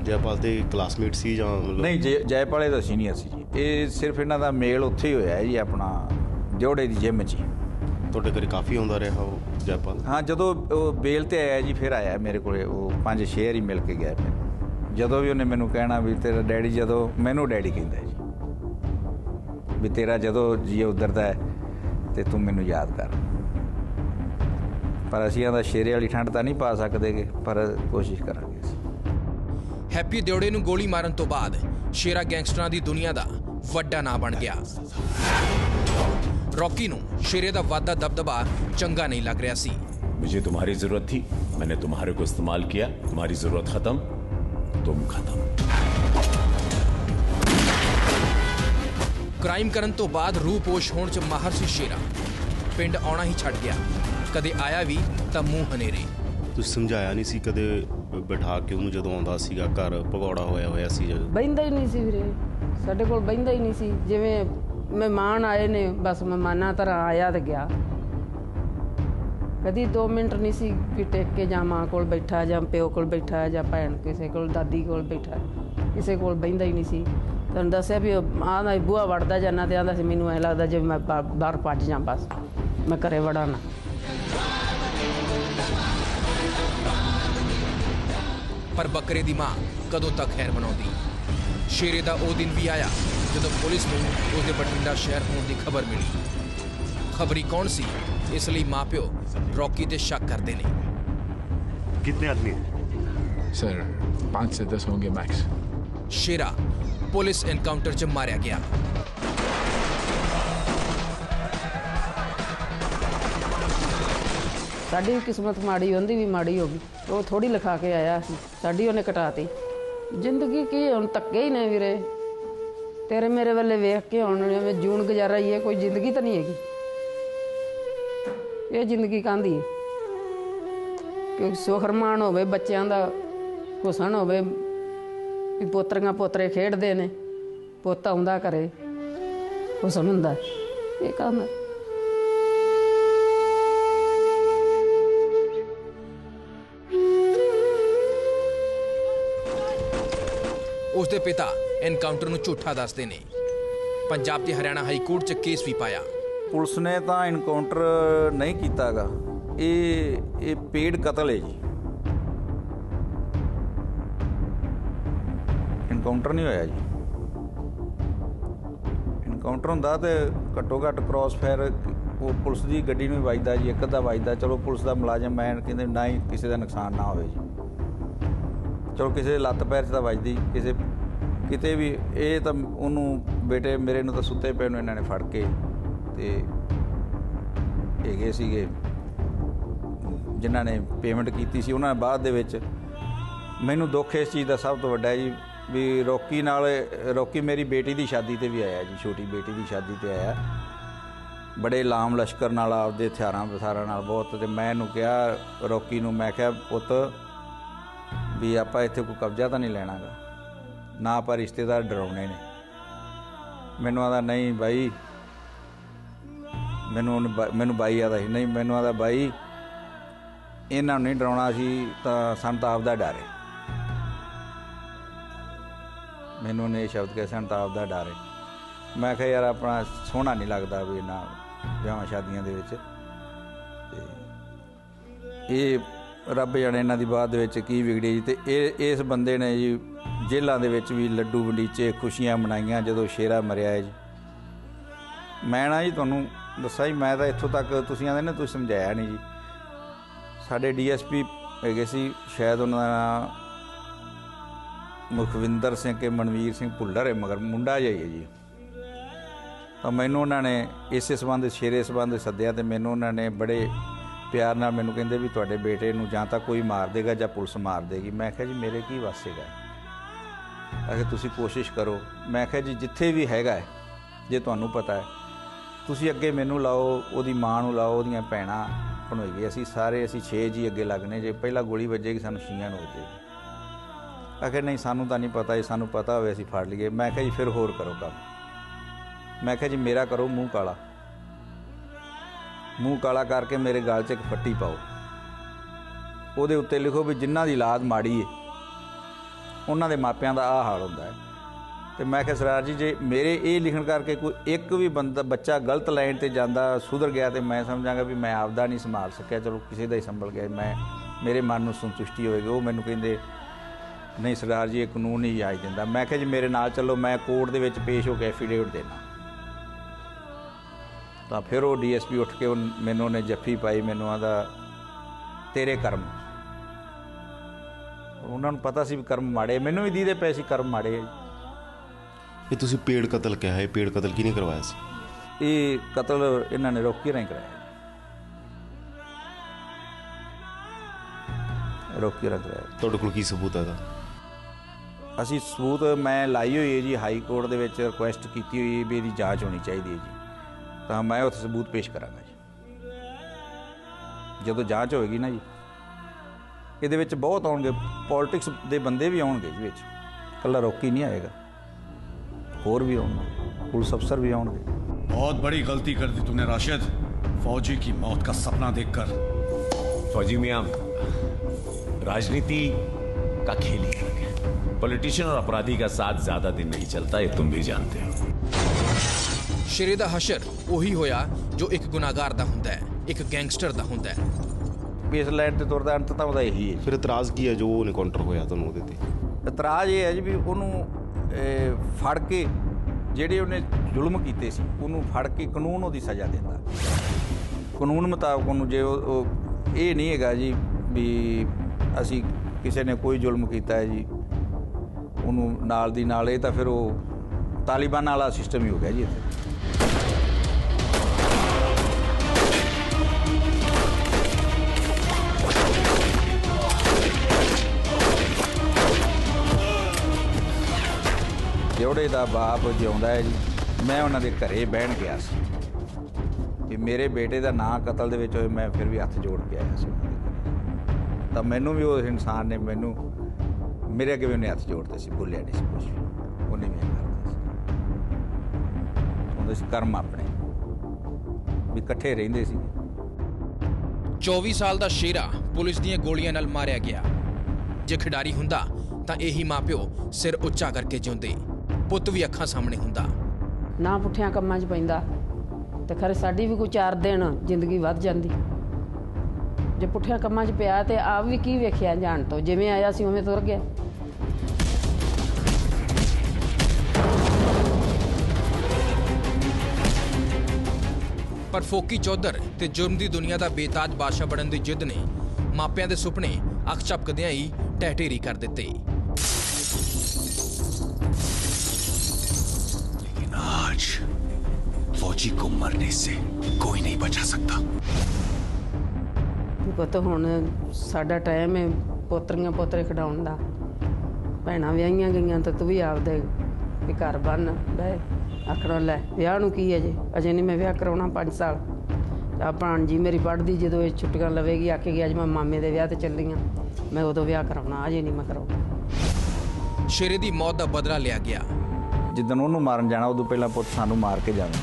ਜੈਪਾਲ ਦੇ ਕਲਾਸਮੇਟ ਸੀ ਜਾਂ ਨਹੀਂ ਜੈਪਾਲ ਇਹਦਾ ਸੀਨੀਅਰ ਸੀ ਜੀ। ਇਹ ਸਿਰਫ ਇਹਨਾਂ ਦਾ ਮੇਲ ਉੱਥੇ ਹੀ ਹੋਇਆ ਜੀ ਆਪਣਾ ਦਿਉੜੇ ਦੀ ਜਿਮ 'ਚ ਤੁਹਾਡੇ ਘਰੇ ਕਾਫੀ ਆਉਂਦਾ ਰਿਹਾ ਉਹ? ਜੈਪਾਲ ਹਾਂ ਜਦੋਂ ਉਹ ਬੇਲ ਤੇ ਆਇਆ ਜੀ ਫਿਰ ਆਇਆ ਮੇਰੇ ਕੋਲੇ। ਉਹ ਪੰਜ ਸ਼ੇਰ ਹੀ ਮਿਲ ਕੇ ਗਿਆ ਮੈਨੂੰ ਜਦੋਂ ਵੀ ਉਹਨੇ ਮੈਨੂੰ ਕਹਿਣਾ ਵੀ ਤੇਰਾ ਡੈਡੀ ਜਦੋਂ ਮੈਨੂੰ ਡੈਡੀ ਕਹਿੰਦਾ ਜੀ। ਵੀ ਤੇਰਾ ਜਦੋਂ ਜੀ ਉਧਰਦਾ ਹੈ ਤੇ ਤੂੰ ਮੈਨੂੰ ਯਾਦ ਕਰ। ਪਰ ਅਸੀਂ ਇਹਦਾ ਸ਼ੇਰੇ ਵਾਲੀ ਠੰਡ ਤਾਂ ਨਹੀਂ ਪਾ ਸਕਦੇਗੇ ਪਰ ਕੋਸ਼ਿਸ਼ ਕਰਾਂਗੇ ਅਸੀਂ। ਹੈਪੀ ਦਿਉੜੇ ਨੂੰ ਗੋਲੀ ਮਾਰਨ ਤੋਂ ਬਾਅਦ ਸ਼ੇਰਾ ਗੈਂਗਸਟਰਾਂ ਦੀ ਦੁਨੀਆ ਦਾ ਵੱਡਾ ਨਾਂ ਬਣ ਗਿਆ। ਰੌਕੀ ਨੂੰ ਸ਼ੇਰੇ ਦਾ ਵਾਧਾ ਦਬਦਬਾ ਚੰਗਾ ਨਹੀਂ ਲੱਗ ਰਿਹਾ ਸੀ मुझे तुम्हारी जरूरत थी मैंने तुम्हारे को इस्तेमाल किया तुम्हारी जरूरत खत्म तुम खत्म ਕ੍ਰਾਈਮ ਕਰਨ ਤੋਂ ਬਾਅਦ ਰੂਪੋਸ਼ ਹੋਣ ਚ ਮਾਹਰ ਸੀ ਸ਼ੇਰਾ ਪਿੰਡ ਆਉਣਾ ਹੀ ਛੱਡ ਗਿਆ ਕਦੇ ਆਇਆ ਵੀ ਤਾਂ ਮੂੰਹ ਹਨੇਰੇ ਤੁਸੀਂ ਸਮਝਾਇਆ ਨਹੀਂ ਸੀ ਕਦੇ ਬਿਠਾ ਕੇ ਉਹਨੂੰ ਜਦੋਂ ਆਉਂਦਾ ਸੀਗਾ ਘਰ ਭਗੌੜਾ ਹੋਇਆ ਹੋਇਆ ਸੀ ਜਦੋਂ ਬਹਿੰਦਾ ਹੀ ਨਹੀਂ ਸੀ ਵੀਰੇ ਸਾਡੇ ਕੋਲ ਬਹਿੰਦਾ ਹੀ ਨਹੀਂ ਸੀ ਜਿਵੇਂ ਮਹਿਮਾਨ ਆਏ ਨੇ, ਬਸ ਮਹਿਮਾਨਾਂ ਤਰ੍ਹਾਂ ਆਇਆ ਤੇ ਗਿਆ। ਕਦੀ 2 ਮਿੰਟ ਨਹੀਂ ਸੀ ਕਿ ਟੇਕ ਕੇ ਜਾਂ ਮਾਂ ਕੋਲ ਬੈਠਾ, ਜਾਂ ਪਿਓ ਕੋਲ ਬੈਠਾ, ਜਾਂ ਭੈਣ ਕਿਸੇ ਕੋਲ, ਦਾਦੀ ਕੋਲ ਬੈਠਾ, ਕਿਸੇ ਕੋਲ ਬਹਿੰਦਾ ਹੀ ਨਹੀਂ ਸੀ। ਤੁਹਾਨੂੰ ਦੱਸਿਆ ਵੀ ਆਂਦਾ ਬੂਹਾ ਵੜਦਾ ਜਾਂਦਾ ਤੇ ਆਂਦਾ ਸੀ, ਮੈਨੂੰ ਐ ਲੱਗਦਾ ਜਿਵੇਂ ਮੈਂ ਬਾਹਰ ਭੱਜ ਜਾਂ ਬਸ, ਮੈਂ ਘਰੇ ਵੜਾਂ ਨਾ। ਪਰ ਬੱਕਰੇ ਦੀ ਮਾਂ ਕਦੋਂ ਤੱਕ ਖੈਰ ਬਣਾਉਂਦੀ ਸ਼ੇਰੇ ਦਾ ਉਹ ਦਿਨ ਵੀ ਆਇਆ। ਜਦੋਂ ਪੁਲਿਸ ਨੂੰ ਉਸਦੇ ਬਠਿੰਡਾ ਸ਼ਹਿਰ ਹੋਣ ਦੀ ਖਬਰ ਮਿਲੀ ਖਬਰੀ ਕੌਣ ਸੀ ਇਸ ਲਈ ਮਾਪਿਓ ਰੌਕੀ ਤੇ ਸ਼ੱਕ ਕਰਦੇ ਨੇ कितने आदमी हैं सर पाँच से दस होंगे मैक्स ਸ਼ੇਰਾ ਪੁਲਿਸ ਐਨਕਾਊਂਟਰ 'ਚ ਮਾਰਿਆ ਗਿਆ ਸਾਡੀ ਵੀ ਕਿਸਮਤ ਮਾੜੀ ਉਹਦੀ ਵੀ ਮਾੜੀ ਹੋ ਗਈ ਉਹ ਥੋੜੀ ਲਿਖਾ ਕੇ ਆਇਆ ਸੀ ਸਾਡੀ ਉਹਨੇ ਕਟਾਤੀ ਜ਼ਿੰਦਗੀ ਕੀ ਹੁਣ ਧੱਕੇ ਹੀ ਨੇ ਵੀਰੇ ਤੇਰੇ ਮੇਰੇ ਵੱਲੇ ਵੇਖ ਕੇ ਹੁਣ ਜਿਵੇਂ ਜੂਨ ਗੁਜ਼ਾਰਾ ਹੀ ਹੈ, ਕੋਈ ਜ਼ਿੰਦਗੀ ਤਾਂ ਨਹੀਂ ਹੈਗੀ। ਇਹ ਜ਼ਿੰਦਗੀ ਕਾਂਦੀ ਹੈ? ਸੁਖਰਮਾਨ ਹੋਵੇ, ਬੱਚਿਆਂ ਦਾ ਹੁਸਨ ਹੋਵੇ, ਵੀ ਪੋਤਰੀਆਂ ਪੋਤਰੇ ਖੇਡਦੇ ਨੇ, ਪੁੱਤ ਆਉਂਦਾ ਘਰੇ ਹੁਸਨ ਹੁੰਦਾ ਇਹ ਕੰਮ ਹੈ। ਉਸਦੇ ਪਿਤਾ ਐਨਕਾਊਂਟਰ ਨੂੰ ਝੂਠਾ ਦੱਸਦੇ ਨੇ। ਪੰਜਾਬ ਤੇ ਹਰਿਆਣਾ ਹਾਈ ਕੋਰਟ 'ਚ ਕੇਸ ਵੀ ਪਾਇਆ। ਪੁਲਿਸ ਨੇ ਤਾਂ ਇਨਕਾਊਂਟਰ ਨਹੀਂ ਕੀਤਾਗਾ। ਇਹ ਇਹ ਪੇਡ ਕਤਲ ਹੈ ਜੀ। ਇਨਕਾਊਂਟਰ ਨਹੀਂ ਹੋਇਆ ਜੀ। ਇਨਕਾਊਂਟਰ ਹੁੰਦਾ ਤੇ ਘੱਟੋ ਘੱਟ ਕ੍ਰਾਸ ਫਾਇਰ ਉਹ ਪੁਲਿਸ ਦੀ ਗੱਡੀ ਨੂੰ ਹੀ ਵੱਜਦਾ ਜੀ, ਇੱਕ ਅੱਧਾ ਵੱਜਦਾ। ਚਲੋ ਪੁਲਿਸ ਦਾ ਮੁਲਾਜ਼ਮ ਮੈਂ ਕਹਿੰਦੇ, ਨਾ ਹੀ ਕਿਸੇ ਦਾ ਨੁਕਸਾਨ ਨਾ ਹੋਵੇ ਜੀ। ਚਲੋ ਕਿਸੇ ਦੇ ਲੱਤ ਪੈਰ 'ਚ ਤਾਂ ਵੱਜਦੀ, ਕਿਸੇ ਕਿਤੇ ਵੀ, ਇਹ ਤਾਂ ਉਹਨੂੰ ਬੇਟੇ ਮੇਰੇ ਨੂੰ ਤਾਂ ਸੁੱਤੇ ਪਏ ਨੂੰ ਇਹਨਾਂ ਨੇ ਫੜ ਕੇ ਤੇ ਹੈਗੇ ਸੀਗੇ। ਜਿਨ੍ਹਾਂ ਨੇ ਪੇਮੈਂਟ ਕੀਤੀ ਸੀ ਉਹਨਾਂ ਬਾਅਦ ਦੇ ਵਿੱਚ। ਮੈਨੂੰ ਦੁੱਖ ਇਸ ਚੀਜ਼ ਦਾ ਸਭ ਤੋਂ ਵੱਡਾ ਜੀ ਵੀ ਰੋਕੀ ਨਾਲ, ਰੋਕੀ ਮੇਰੀ ਬੇਟੀ ਦੀ ਸ਼ਾਦੀ ਤੇ ਵੀ ਆਇਆ ਜੀ, ਛੋਟੀ ਬੇਟੀ ਦੀ ਸ਼ਾਦੀ ਤੇ ਆਇਆ। ਬੜੇ ਲਾਮ ਲਸ਼ਕਰ ਨਾਲ ਆਪਦੇ ਹਥਿਆਰਾਂ ਬਸਾਰਾਂ ਨਾਲ ਬਹੁਤ ਤੇ ਮੈਂ ਇਹਨੂੰ ਕਿਹਾ, ਰੋਕੀ ਨੂੰ ਮੈਂ ਕਿਹਾ, ਪੁੱਤ, ਵੀ ਆਪਾਂ ਇੱਥੇ ਕੋਈ ਕਬਜ਼ਾ ਤਾਂ ਨਹੀਂ ਲੈਣਾਗਾ। ਨਾ ਪਰ ਰਿਸ਼ਤੇਦਾਰ ਡਰਾਉਣੇ ਨੇ। ਮੈਨੂੰ ਆਦਾ ਨਹੀਂ ਬਾਈ। ਮੈਨੂੰ ਉਹਨੇ ਮੈਨੂੰ ਬਾਈ ਆਦਾ ਸੀ। ਨਹੀਂ, ਮੈਨੂੰ ਆਦਾ ਬਾਈ, ਇਹਨਾਂ ਨੂੰ ਨਹੀਂ ਡਰਾਉਣਾ ਸੀ ਤਾਂ ਸਾਨੂੰ ਤਾਂ ਆਪਦਾ ਡਰ ਹੈ। ਮੈਨੂੰ ਨੇ ਇਹ ਸ਼ਬਦ ਕਿਹਾ ਸਾਨੂੰ ਤਾਂ ਆਪਦਾ ਡਰ ਹੈ। ਮੈਂ ਕਿਹਾ, ਯਾਰ ਆਪਣਾ ਸੋਹਣਾ ਨਹੀਂ ਲੱਗਦਾ ਵੀ ਇਹਨਾਂ ਵਿਆਹਾਂ ਸ਼ਾਦੀਆਂ ਦੇ ਵਿੱਚ। ਤੇ ਇਹ ਰੱਬ ਜਾਣੇ ਇਹਨਾਂ ਦੀ ਬਾਅਦ ਦੇ ਵਿੱਚ ਕੀ ਵਿਗੜੀ ਜੀ। ਤੇ ਇਹ ਇਸ ਬੰਦੇ ਨੇ ਜੀ ਜੇਲ੍ਹਾਂ ਦੇ ਵਿੱਚ ਵੀ ਲੱਡੂ ਵੰਡੀਚੇ ਖੁਸ਼ੀਆਂ ਮਨਾਈਆਂ ਜਦੋਂ ਸ਼ੇਰਾ ਮਰਿਆ ਹੈ ਜੀ। ਮੈਂ ਨਾ ਜੀ ਤੁਹਾਨੂੰ ਦੱਸਾਂ ਜੀ, ਮੈਂ ਤਾਂ ਇੱਥੋਂ ਤੱਕ ਤੁਸੀਂ ਆਂਦੇ ਨੇ, ਤੁਸੀਂ ਸਮਝਾਇਆ ਨਹੀਂ ਜੀ। ਸਾਡੇ ਡੀਐਸਪੀ ਹੈਗੇ ਸੀ, ਸ਼ਾਇਦ ਉਹਨਾਂ ਦਾ ਨਾਂ ਮੁਖਵਿੰਦਰ ਸਿੰਘ ਕੇ ਮਨਵੀਰ ਸਿੰਘ ਭੁੱਲਰ ਹੈ, ਮਗਰ ਮੁੰਡਾ ਜਿਹਾ ਹੀ ਹੈ ਜੀ। ਤਾਂ ਮੈਨੂੰ ਉਹਨਾਂ ਨੇ ਇਸੇ ਸੰਬੰਧ, ਸ਼ੇਰੇ ਸੰਬੰਧ ਸੱਦਿਆ ਤੇ ਮੈਨੂੰ ਉਹਨਾਂ ਨੇ ਬੜੇ ਪਿਆਰ ਨਾਲ ਮੈਨੂੰ ਕਹਿੰਦੇ ਵੀ ਤੁਹਾਡੇ ਬੇਟੇ ਨੂੰ ਜਾਂ ਤਾਂ ਕੋਈ ਮਾਰ ਦੇਗਾ ਜਾਂ ਪੁਲਿਸ ਮਾਰ ਦੇਗੀ। ਮੈਂ ਕਿਹਾ ਜੀ, ਮੇਰੇ ਕੀ ਵਾਸੇਗਾ ਅਗੇ ਤੁਸੀਂ ਕੋਸ਼ਿਸ਼ ਕਰੋ। ਮੈਂ ਕਿਹਾ ਜੀ ਜਿੱਥੇ ਵੀ ਹੈਗਾ ਹੈ, ਜੇ ਤੁਹਾਨੂੰ ਪਤਾ ਹੈ ਤੁਸੀਂ ਅੱਗੇ ਮੈਨੂੰ ਲਾਓ ਉਹਦੀ ਮਾਂ ਨੂੰ ਲਾਓ ਉਹਦੀਆਂ ਭੈਣਾਂ ਭਣੋਈਏ ਅਸੀਂ ਸਾਰੇ ਅਸੀਂ 6 ਜੀ ਅੱਗੇ ਲੱਗਨੇ ਜੇ। ਪਹਿਲਾਂ ਗੋਲੀ ਵੱਜੇਗੀ ਸਾਨੂੰ ਛੀਆਂ ਨੂੰ ਵੱਜੇਗੀ। ਆਖੇ ਨਹੀਂ ਸਾਨੂੰ ਤਾਂ ਨਹੀਂ ਪਤਾ ਜੀ ਸਾਨੂੰ ਪਤਾ ਹੋਵੇ ਅਸੀਂ ਫੜ ਲਈਏ। ਮੈਂ ਕਿਹਾ ਜੀ ਫਿਰ ਹੋਰ ਕਰੋ ਕੰਮ। ਮੈਂ ਕਿਹਾ ਜੀ ਮੇਰਾ ਕਰੋ ਮੂੰਹ ਕਾਲਾ। ਮੂੰਹ ਕਾਲਾ ਕਰਕੇ ਮੇਰੇ ਗਲ 'ਚ ਇੱਕ ਫੱਟੀ ਪਾਓ। ਉਹਦੇ ਉੱਤੇ ਲਿਖੋ ਵੀ ਜਿਨ੍ਹਾਂ ਦੀ ਲਾਦ ਮਾੜੀ ਏ ਉਹਨਾਂ ਦੇ ਮਾਪਿਆਂ ਦਾ ਆਹ ਹਾਲ ਹੁੰਦਾ ਹੈ। ਤੇ ਮੈਂ ਕਿਹਾ ਸਰਾਰ ਜੀ, ਜੇ ਮੇਰੇ ਇਹ ਲਿਖਣ ਕਰਕੇ ਕੋਈ ਇੱਕ ਵੀ ਬੰਦਾ, ਬੱਚਾ ਗਲਤ ਲਾਈਨ ਤੇ ਜਾਂਦਾ, ਸੁਧਰ ਗਿਆ ਤੇ ਮੈਂ ਸਮਝਾਂਗਾ ਵੀ ਮੈਂ ਆਪਦਾ ਨਹੀਂ ਸੰਭਾਲ ਸਕਿਆ, ਚਲੋ ਕਿਸੇ ਦਾ ਹੀ ਸੰਭਲ ਗਿਆ। ਮੈਂ, ਮੇਰੇ ਮਨ ਨੂੰ ਸੰਤੁਸ਼ਟੀ ਹੋਏਗੀ। ਉਹ ਮੈਨੂੰ ਕਹਿੰਦੇ, ਨਹੀਂ ਸਰਦਾਰ ਜੀ, ਇਹ ਕਾਨੂੰਨ ਹੀ ਇਜਾਜ਼ਤ ਦਿੰਦਾ। ਮੈਂ ਕਿਹਾ, ਜੀ, ਮੇਰੇ ਨਾਲ ਚੱਲੋ, ਮੈਂ ਕੋਰਟ ਦੇ ਵਿੱਚ ਪੇਸ਼ ਹੋ ਕੇ ਐਫੀਡੇਵਿਟ ਦੇਣਾ। ਤਾਂ ਫਿਰ ਉਹ ਡੀਐਸਪੀ ਉੱਠ ਕੇ ਉਹ, ਮੈਨੂੰ ਨੇ ਜੱਫੀ ਪਾਈ, ਮੈਨੂੰ ਆਂਦਾ ਤੇਰੇ ਕਰਮ ਉਹਨਾਂ ਨੂੰ ਪਤਾ ਸੀ ਵੀ ਕਰਮ ਮਾੜੇ ਮੈਨੂੰ ਵੀ ਦੀਦੇ ਪਏ ਸੀ ਕਰਮ ਮਾੜੇ। ਇਹ ਤੁਸੀਂ ਪੇੜ ਕਤਲ ਕਿਹਾ ਹੈ ਪੇੜ ਕਤਲ ਕਿਹਨੇ ਕਰਵਾਇਆ ਸੀ? ਇਹ ਕਤਲ ਇਹਨਾਂ ਨੇ ਰੋਕੀ ਰਾਹੀਂ ਕਰਾਇਆ ਰੋਕੀ ਰਾਹੀਂ ਕਰਾਇਆ ਤੁਹਾਡੇ ਕੋਲ ਕੀ ਸਬੂਤ ਹੈ ਇਹਦਾ ਅਸੀਂ ਸਬੂਤ ਮੈਂ ਲਾਈ ਹੋਈ ਹੈ ਜੀ ਹਾਈ ਕੋਰਟ ਦੇ ਵਿੱਚ ਰਿਕੁਐਸਟ ਕੀਤੀ ਹੋਈ ਹੈ ਵੀ ਇਹਦੀ ਜਾਂਚ ਹੋਣੀ ਚਾਹੀਦੀ ਹੈ ਜੀ। ਤਾਂ ਮੈਂ ਉੱਥੇ ਸਬੂਤ ਪੇਸ਼ ਕਰਾਂਗਾ ਜੀ। ਜਦੋਂ ਜਾਂਚ ਹੋਏਗੀ ਨਾ ਜੀ। ਇਹਦੇ ਵਿੱਚ ਬਹੁਤ ਆਉਣਗੇ ਪੋਲਿਟਿਕਸ ਦੇ ਬੰਦੇ ਵੀ ਆਉਣਗੇ ਜੀ ਵਿੱਚ ਕੱਲਾ ਰੋਕੀ ਨਹੀਂ ਆਏਗਾ ਹੋਰ ਵੀ ਆਉਣਗੇ ਪੁਲਿਸ ਅਫਸਰ ਵੀ ਆਉਣਗੇ बहुत बड़ी गलती कर दी तूने राशिद फौजी की मौत का सपना देखकर फौजी मियाँ राजनीति का खेल ही अलग है पॉलिटिशियन और अपराधी का साथ ज्यादा दिन नहीं चलता ये तुम भी जानते हो ਸ਼ੇਰੇ ਦਾ ਹਸ਼ਰ ਉਹੀ ਹੋਇਆ ਜੋ ਇੱਕ ਗੁਨਾਹਗਾਰ ਦਾ ਹੁੰਦਾ ਹੈ ਇੱਕ ਗੈਂਗਸਟਰ ਦਾ ਹੁੰਦਾ ਹੈ ਬੇਸ ਲਾਈਨ ਤੇ ਤੁਰਦਾ ਅੰਤ ਤਾਂ ਉਹਦਾ ਇਹੀ ਹੈ ਫਿਰ ਇਤਰਾਜ਼ ਕੀ ਹੈ ਜੋ ਐਨਕਾਊਂਟਰ ਹੋਇਆ ਤੁਹਾਨੂੰ ਉਹਦੇ ਤੇ? ਇਤਰਾਜ਼ ਇਹ ਹੈ ਜੀ ਵੀ ਉਹਨੂੰ ਫੜ ਕੇ ਜਿਹੜੇ ਉਹਨੇ ਜ਼ੁਲਮ ਕੀਤੇ ਸੀ ਉਹਨੂੰ ਫੜ ਕੇ ਕਾਨੂੰਨ ਉਹਦੀ ਸਜ਼ਾ ਦਿੰਦਾ ਕਾਨੂੰਨ ਮੁਤਾਬਕ ਉਹਨੂੰ ਜੇ ਉਹ- ਇਹ ਨਹੀਂ ਹੈਗਾ ਜੀ ਵੀ ਅਸੀਂ ਕਿਸੇ ਨੇ ਕੋਈ ਜ਼ੁਲਮ ਕੀਤਾ ਹੈ ਜੀ ਉਹਨੂੰ ਨਾਲ ਦੀ ਨਾਲ ਇਹ ਤਾਂ ਫਿਰ ਉਹ ਤਾਲਿਬਾਨ ਵਾਲਾ ਸਿਸਟਮ ਹੀ ਹੋ ਗਿਆ ਜੀ ਇੱਥੇ। ਜਿਹੜੇ ਦਾ ਬਾਪ ਜਿਉਂਦਾ ਹੈ ਜੀ। ਮੈਂ ਉਹਨਾਂ ਦੇ ਘਰੇ ਬਹਿਣ ਗਿਆ ਸੀ। ਕਿ ਮੇਰੇ ਬੇਟੇ ਦਾ ਨਾਂ ਕਤਲ ਦੇ ਵਿੱਚ ਹੋਏ ਮੈਂ ਫਿਰ ਵੀ ਹੱਥ ਜੋੜ ਕੇ ਆਇਆ ਸੀ ਉਹਨਾਂ ਦੇ ਤਾਂ ਮੈਨੂੰ ਵੀ ਉਹ ਇਨਸਾਨ ਨੇ ਮੈਨੂੰ, ਮੇਰੇ ਅੱਗੇ ਵੀ ਉਹਨੇ ਹੱਥ ਜੋੜਦੇ ਸੀ, ਬੋਲਿਆ ਨਹੀਂ ਸੀ ਕੁਝ ਉਹਨੇ ਵੀ ਕਰਦਾ ਸੀ। ਉਹਦੇ ਸੀ ਕਰਮ ਆਪਣੇ। ਵੀ ਇਕੱਠੇ ਰਹਿੰਦੇ ਸੀ। 24 ਸਾਲ ਦਾ ਸ਼ੇਰਾ ਪੁਲਿਸ ਦੀਆਂ ਗੋਲੀਆਂ ਨਾਲ ਮਾਰਿਆ ਗਿਆ। ਜੇ ਖਿਡਾਰੀ ਹੁੰਦਾ ਤਾਂ ਇਹੀ ਮਾਪਿਓ ਸਿਰ ਉੱਚਾ ਕਰਕੇ ਜਿਉਂਦੇ। ਪੁੱਤ ਵੀ ਅੱਖਾਂ ਸਾਹਮਣੇ ਹੁੰਦਾ। ਨਾ ਪੁੱਠਿਆਂ ਕੰਮਾਂ 'ਚ ਪੈਂਦਾ। ਤੇ ਖਰੇ ਸਾਡੀ ਵੀ ਕੋਈ ਚਾਰ ਦਿਨ ਜ਼ਿੰਦਗੀ ਵੱਧ ਜਾਂਦੀ। ਜੇ ਪੁੱਠਿਆਂ ਕੰਮਾਂ 'ਚ ਪਿਆ ਤੇ ਆਪ ਵੀ ਕੀ ਵੇਖਿਆ ਜਾਣ ਤੋਂ? ਜਿਵੇਂ ਆਇਆ ਸੀ ਉਵੇਂ ਤੁਰ ਗਿਆ। ਪਰ ਫੋਕੀ ਚੌਧਰ ਤੇ ਜੁਰਮ ਦੀ ਦੁਨੀਆ ਦਾ ਬੇਤਾਜ ਬਾਦਸ਼ਾਹ ਬਣਨ ਦੀ ਜਿੱਦ ਨੇ ਮਾਪਿਆਂ ਦੇ ਸੁਪਨੇ ਅੱਖ ਝਪਕਦਿਆਂ ਹੀ ਟਹਿਟੇਰੀ ਕਰ ਦਿੱਤੇ। आज फौजी को मरने से कोई नहीं बचा सकता ਵੀ ਪੁੱਤ ਹੁਣ ਸਾਡਾ ਟਾਈਮ ਹੈ ਪੋਤਰੀਆਂ ਪੋਤਰੇ ਖਡਾਉਣ ਦਾ ਭੈਣਾਂ ਵਿਆਹੀਆਂ ਗਈਆਂ ਤਾਂ ਤੂੰ ਵੀ ਆਪਦੇ ਵੀ ਘਰ ਬੰਨ ਬਹਿ ਆਖਣਾ ਲੈ ਵਿਆਹ ਨੂੰ ਕੀ ਹੈ ਜੇ ਅਜੇ ਨਹੀਂ ਮੈਂ ਵਿਆਹ ਕਰਾਉਣਾ 5 ਸਾਲ ਆ ਭਾਣਜੀ ਮੇਰੀ ਪੜ੍ਹਦੀ ਜਦੋਂ ਇਹ ਛੁੱਟੀਆਂ ਲਵੇਗੀ ਆਕੇ ਗਿਆ ਅੱਜ ਮੈਂ ਮਾਮੇ ਦੇ ਵਿਆਹ ਤੇ ਚੱਲੀ ਆਂ ਮੈਂ ਉਦੋਂ ਵਿਆਹ ਕਰਾਉਣਾ ਅਜੇ ਨਹੀਂ ਮੈਂ ਕਰਾਉਣਾ ਸ਼ੇਰੇ ਦੀ ਮੌਤ ਦਾ ਬਦਲਾ ਲਿਆ ਗਿਆ ਜਿੱਦਣ ਉਹਨੂੰ ਮਾਰਨ ਜਾਣਾ ਉਦੋਂ ਪਹਿਲਾਂ ਪੁੱਤ ਸਾਨੂੰ ਮਾਰ ਕੇ ਜਾਵੇ।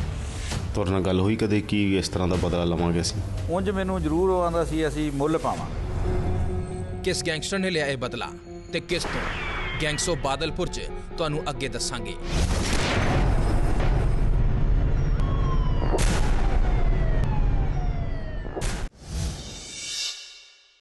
ਤੁਹਾਡੇ ਨਾਲ ਗੱਲ ਹੋਈ ਕਦੇ ਕੀ ਇਸ ਤਰ੍ਹਾਂ ਦਾ ਬਦਲਾ ਲਵਾਂਗੇ ਅਸੀਂ? ਉਂਝ ਮੈਨੂੰ ਜ਼ਰੂਰ ਉਹ ਆਂਦਾ ਸੀ ਅਸੀਂ ਮੁੱਲ ਪਾਵਾਂਗੇ। ਕਿਸ ਗੈਂਗਸਟਰ ਨੇ ਲਿਆ ਇਹ ਬਦਲਾ ਤੇ ਕਿਸ ਤੋਂ? ਗੈਂਗਸੋ ਬਾਦਲਪੁਰ 'ਚ ਤੁਹਾਨੂੰ ਅੱਗੇ ਦੱਸਾਂਗੇ।